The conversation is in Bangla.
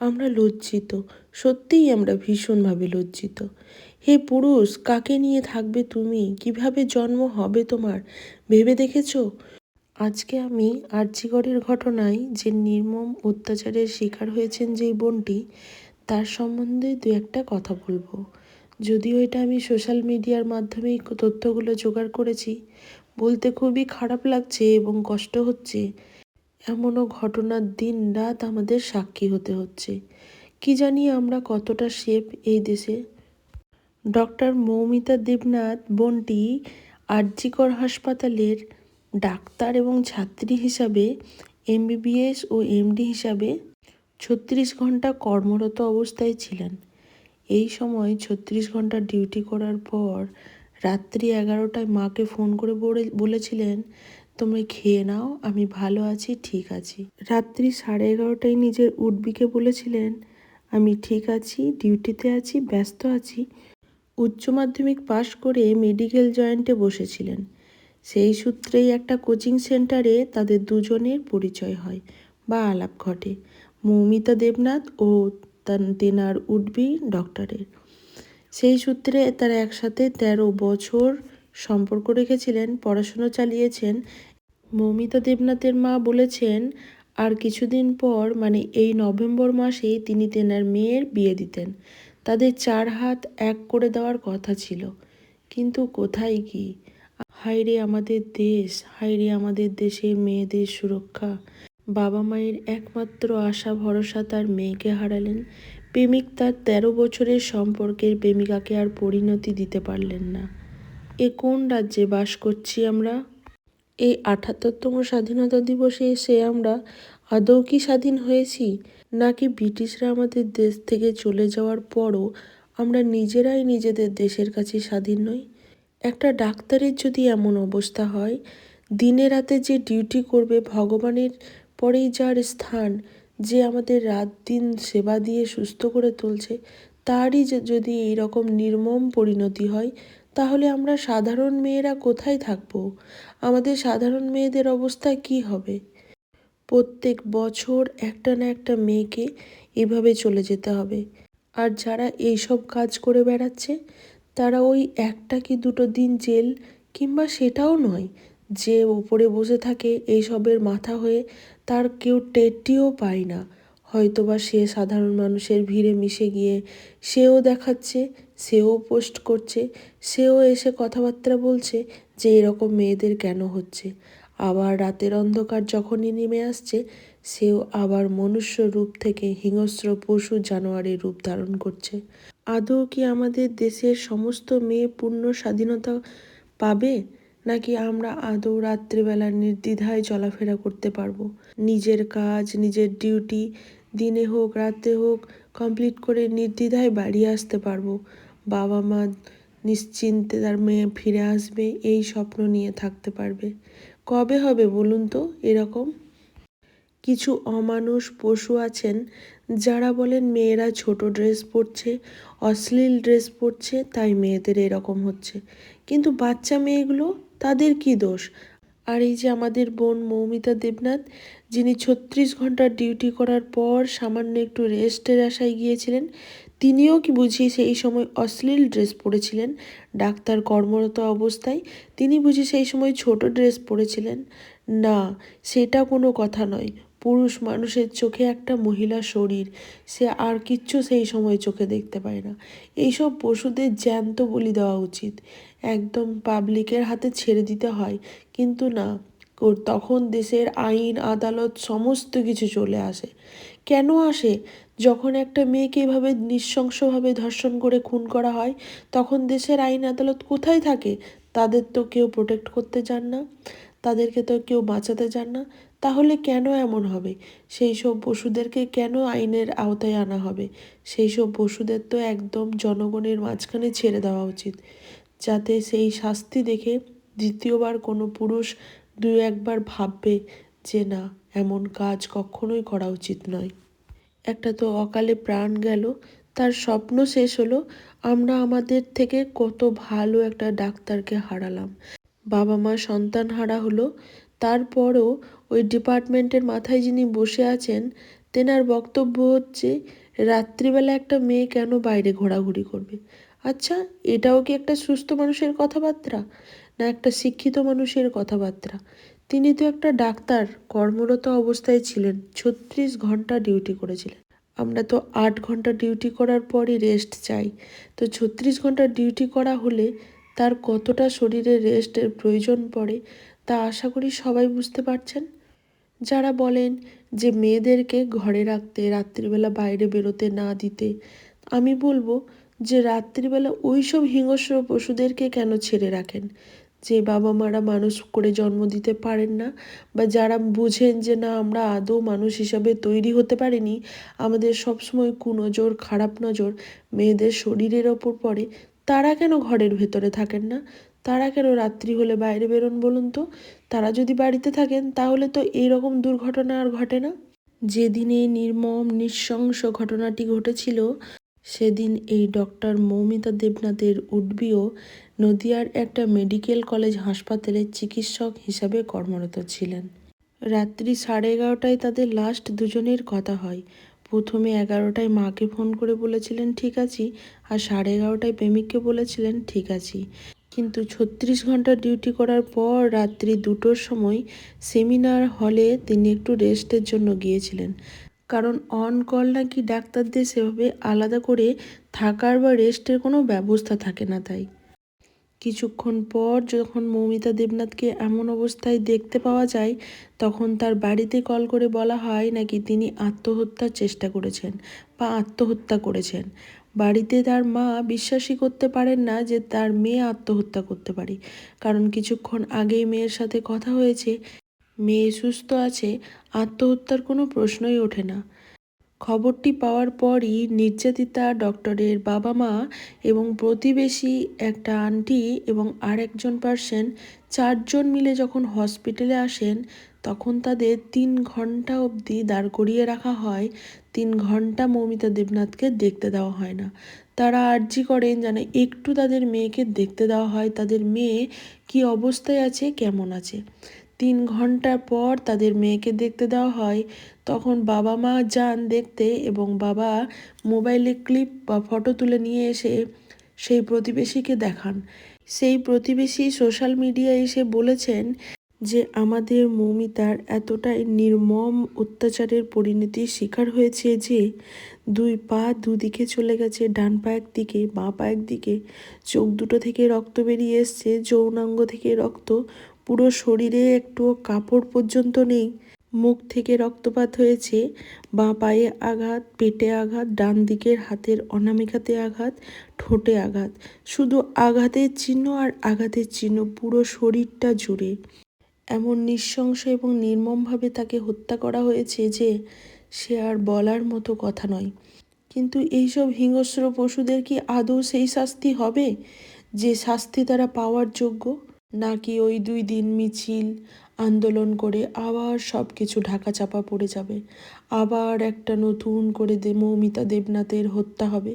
আমরা লজ্জিত, সত্যিই আমরা ভীষণভাবে লজ্জিত। হে পুরুষ, কাকে নিয়ে থাকবে তুমি? কীভাবে জন্ম হবে তোমার? ভেবে দেখেছ? আজকে আমি আর্যিগড়ের ঘটনায় যে নির্মম অত্যাচারের শিকার হয়েছেন যেই বোনটি, তার সম্বন্ধে দু একটা কথা বলব। যদিও এটা আমি সোশ্যাল মিডিয়ার মাধ্যমেই তথ্যগুলো জোগাড় করেছি, বলতে খুবই খারাপ লাগছে এবং কষ্ট হচ্ছে। এমনও ঘটনার দিন রাত আমাদের সাক্ষী হতে হচ্ছে। কি জানি আমরা কতটা সেফ এই দেশে? ডক্টর মৌমিতা দেবনাথ বোনটি আরজিকর হাসপাতালের ডাক্তার এবং ছাত্রী হিসাবে, এমবিবিএস ও এমডি হিসাবে ছত্রিশ ঘণ্টা কর্মরত অবস্থায় ছিলেন। এই সময় ছত্রিশ ঘণ্টা ডিউটি করার পর রাত্রি এগারোটায় মাকে ফোন করে বলেছিলেন তোমরা খেয়ে নাও, আমি ভালো আছি, ঠিক আছি। রাত্রি সাড়ে এগারোটায় নিজের উডবিকে বলেছিলেন, আমি ঠিক আছি, ডিউটিতে আছি, ব্যস্ত আছি। উচ্চ মাধ্যমিক পাশ করে মেডিকেল জয়েন্টে বসেছিলেন। সেই সূত্রেই একটা কোচিং সেন্টারে তাদের দুজনের পরিচয় হয় বা আলাপ ঘটে, মৌমিতা দেবনাথ ও তেনার উডবি ডক্টরের। সেই সূত্রে তারা একসাথে ১৩ বছর সম্পর্ক রেখেছিলেন, পড়াশুনো চালিয়েছেন মৌমিতা দেবনাথের মা বলেছেন, আর কিছুদিন পর মানে এই নভেম্বর মাসেই তিনি তেনার মেয়ের বিয়ে দিতেন। তাদের চার হাত এক করে দেওয়ার কথা ছিল। কিন্তু কোথায় কি? হাইরে আমাদের দেশ হাইরে আমাদের দেশে মেয়েদের সুরক্ষা। বাবা মায়ের একমাত্র আশা, ভরসা তার মেয়েকে হারালেন। প্রেমিক তার তেরো বছরের সম্পর্কের প্রেমিকাকে আর পরিণতি দিতে পারলেন না। এ কোন রাজ্যে বাস করছি আমরা? এই আঠাত্তরতম স্বাধীনতা দিবসে এসে আমরা আদৌ কি স্বাধীন হয়েছি? নাকি ব্রিটিশরা আমাদের দেশ থেকে চলে যাওয়ার পরও আমরা নিজেরাই নিজেদের দেশের কাছে স্বাধীন নই? একটা ডাক্তারের যদি এমন অবস্থা হয়, দিনে রাতে যে ডিউটি করবে ভগবানের পরেই যার স্থান, যে আমাদের রাত দিন সেবা দিয়ে সুস্থ করে তুলছে, তারই যদি এই রকম নির্মম পরিণতি হয় তাহলে আমরা সাধারণ মেয়েরা কোথায় থাকব? আমাদের সাধারণ মেয়েদের অবস্থা কি হবে? প্রত্যেক বছর একটা না একটা মেয়েকে এভাবে চলে যেতে হবে। আর যারা এইসব কাজ করে বেড়াচ্ছে, তারা ওই একটা কি দুটো দিন জেল কিংবা সেটাও নয়। যে উপরে বসে থাকে এইসবের মাথা হয়ে তার কেউ টেরটিও পায় না। হয়তোবা সে সাধারণ মানুষের ভিড়ে মিশে গিয়ে সেও দেখাচ্ছে, সেও পোস্ট করছে, সেও এসে কথাবার্তা বলছে যে এরকম মেয়েদের কেন হচ্ছে। আবার রাতের অন্ধকার যখনই নেমে আসছে, সেও আবার মনুষ্য রূপ থেকে হিংস্র পশু জানোয়ারের রূপ ধারণ করছে। আদৌ কি আমাদের দেশের সমস্ত মেয়ে পূর্ণ স্বাধীনতা পাবে? নাকি আমরা আদৌ রাত্রিবেলা নির্দ্বিধায় চলাফেরা করতে পারব? নিজের কাজ, নিজের ডিউটি, দিনে হোক, রাতে হোক, কমপ্লিট করে নির্দ্বিধায় বাড়ি আসতে পারব। বাবা মা নিশ্চিন্তে তার মেয়ে ফিরে আসবে, এই স্বপ্ন নিয়ে থাকতে পারবে। কবে হবে বলুন তো এরকম? কিছু অমানুষ পশু আছেন যারা বলেন মেয়েরা ছোট ড্রেস পরছে, অশ্লীল ড্রেস পরছে, তাই মেয়েদের এরকম হচ্ছে। কিন্তু বাচ্চা মেয়েগুলো তাদের কি দোষ? আর এই যে আমাদের বোন মৌমিতা দেবনাথ, যিনি ছত্রিশ ঘণ্টার ডিউটি করার পর সামান্য একটু রেস্টের আশায় গিয়েছিলেন, তিনিও কি বুঝি সেই সময় অশ্লীল ড্রেস পরেছিলেন? ডাক্তার কর্মরত অবস্থায় তিনি বুঝি সেই সময় ছোট ড্রেস পরেছিলেন? না, সেটা কোনো কথা নয়। পুরুষ মানুষের চোখে একটা মহিলা শরীর, সে আর কিচ্ছু সেই সময় চোখে দেখতে পায় না। এইসব পশুদের জ্যান্ত বলি দেওয়া উচিত। একদম পাবলিকের হাতে ছেড়ে দিতে হয়। কিন্তু না তখন দেশের আইন, আদালত সমস্ত কিছু চলে আসে। কেন আসে? যখন একটা মেয়েকে এভাবে নৃশংসভাবে ধর্ষণ করে খুন করা হয়, তখন দেশের আইন, আদালত কোথায় থাকে? তাদের তো কেউ প্রোটেক্ট করতে চান না। তাদেরকে তো কেউ বাঁচাতে চান না। তাহলে কেন এমন হবে? সেই সব পশুদেরকে কেন আইনের আওতায় আনা হবে? সেই সব পশুদের তো একদম জনগণের মাঝখানে ছেড়ে দেওয়া উচিত। যাতে সেই শাস্তি দেখে দ্বিতীয়বার কোনো পুরুষ দু একবার ভাববে যে না, এমন কাজ কখনোই করা উচিত নয়। একটা তো অকালে প্রাণ গেল, তার স্বপ্ন শেষ হলো, আমরা আমাদের থেকে কত ভালো একটা ডাক্তারকে হারালাম। বাবা মা সন্তান হারা হলো তারপরও ওই ডিপার্টমেন্টের মাথায় যিনি বসে আছেন, তেনার বক্তব্য হচ্ছে, রাত্রিবেলা একটা মেয়ে কেন বাইরে ঘোরাঘুরি করবে? আচ্ছা এটাও কি একটা সুস্থ মানুষের কথাবার্তা? না একটা শিক্ষিত মানুষের কথাবার্তা? তিনি তো একটা ডাক্তার, কর্মরত অবস্থায় ছিলেন, ছত্রিশ ঘণ্টা ডিউটি করেছিলেন। আমরা তো আট ঘণ্টা ডিউটি করার পরই রেস্ট চাই। তো ছত্রিশ ঘণ্টা ডিউটি করা হলে তার কতটা শরীরে রেস্টের প্রয়োজন পড়ে তা আশা করি সবাই বুঝতে পারছেন। যারা বলেন যে মেয়েদেরকে ঘরে রাখতে রাত্রিবেলা বাইরে বেরোতে না দিতে, আমি বলব যে রাত্রিবেলা ওই সব হিংস্র পশুদেরকে কেন ছেড়ে রাখেন? যে বাবা মারা মানুষ করে জন্ম দিতে পারেন না বা যারা বুঝেন যে না, আমরা আদৌ মানুষ হিসাবে তৈরি হতে পারিনি, আমাদের সবসময় কুনজর, খারাপ নজর মেয়েদের শরীরের ওপর পড়ে, তারা কেন ঘরের ভেতরে থাকেন না? তারা কেন রাত্রি হলে বাইরে বেরোন বলুন তো? তারা যদি বাড়িতে থাকেন, তাহলে তো এইরকম দুর্ঘটনা আর ঘটে না। যেদিন এই নির্মম, নৃশংস ঘটনাটি ঘটেছিল, সেদিন এই ডক্টর মৌমিতা দেবনাথের উডবিও নদিয়ার একটা মেডিকেল কলেজ হাসপাতালে চিকিৎসক হিসাবে কর্মরত ছিলেন। রাত্রি সাড়ে এগারোটায় তাদের লাস্ট দুজনের কথা হয়। প্রথমে এগারোটায় মাকে ফোন করে বলেছিলেন, ঠিক আছি। আর সাড়ে এগারোটায় প্রেমিককে বলেছিলেন, ঠিক আছি। কিন্তু ছত্রিশ ঘণ্টা ডিউটি করার পর রাত্রি দুটোর সময় সেমিনার হলে তিনি একটু রেস্টের জন্য গিয়েছিলেন। কারণ অন কল নাকি ডাক্তারদের সেভাবে আলাদা করে থাকার বা রেস্টের কোনো ব্যবস্থা থাকে না তাই। কিছুক্ষণ পর যখন মৌমিতা দেবনাথকে এমন অবস্থায় দেখতে পাওয়া যায়, তখন তার বাড়িতে কল করে বলা হয় নাকি তিনি আত্মহত্যার চেষ্টা করেছেন বা আত্মহত্যা করেছেন। বাড়িতে তার মা বিশ্বাসই করতে পারেন না যে তার মেয়ে আত্মহত্যা করতে পারে। কারণ কিছুক্ষণ আগেই মেয়ের সাথে কথা হয়েছে, মেয়ে সুস্থ আছে, আত্মহত্যার কোনো প্রশ্নই ওঠে না। খবরটি পাওয়ার পরই নির্যাতিতা ডক্টরের বাবা মা এবং প্রতিবেশী একটা আন্টি এবং আর একজন পার্সন চারজন মিলে যখন হসপিটালে আসেন তখন তাদের তিন ঘণ্টা অবধি দাঁড় করিয়ে রাখা হয়। তিন ঘণ্টা মৌমিতা দেবনাথকে দেখতে দেওয়া হয় না। তারা আর্জি করেন যেন একটু তাদের মেয়েকে দেখতে দেওয়া হয়। তাদের মেয়ে কি অবস্থায় আছে, কেমন আছে? তিন ঘণ্টা পর তাদের মেয়েকে দেখতে দেওয়া হয়। তখন বাবা মা যান দেখতে এবং বাবা মোবাইলে ক্লিপ বা ফটো তুলে নিয়ে এসে সেই প্রতিবেশীকে দেখান। সেই প্রতিবেশী সোশ্যাল মিডিয়ায় এসে বলেছেন যে আমাদের মৌমিতার এতটাই নির্মম অত্যাচারের পরিণতির শিকার হয়েছে যে দুই পা দুদিকে চলে গেছে, ডান পা একদিকে, বাঁ পা একদিকে। চোখ দুটো থেকে রক্ত বেরিয়ে এসছে, যৌনাঙ্গ থেকে রক্ত। পুরো শরীরে একটু কাপড় পর্যন্ত নেই। মুখ থেকে রক্তপাত হয়েছে, বাঁ পায়ে আঘাত, পেটে আঘাত, ডান দিকের হাতের অনামিকাতে আঘাত, ঠোঁটে আঘাত। শুধু আঘাতের চিহ্ন আর আঘাতের চিহ্ন, পুরো শরীরটা জুড়ে। এমন নৃশংস এবং নির্মমভাবে তাকে হত্যা করা হয়েছে যে সে আর বলার মতো কথা নয়। কিন্তু এইসব হিংস্র পশুদের কি আদৌ সেই শাস্তি হবে, যে শাস্তি তারা পাওয়ার যোগ্য? নাকি ওই দুই দিন মিছিল, আন্দোলন করে আবার সব কিছু ঢাকা চাপা পড়ে যাবে, আবার একটা নতুন করে দে মৌমিতা দেবনাথের হত্যা হবে?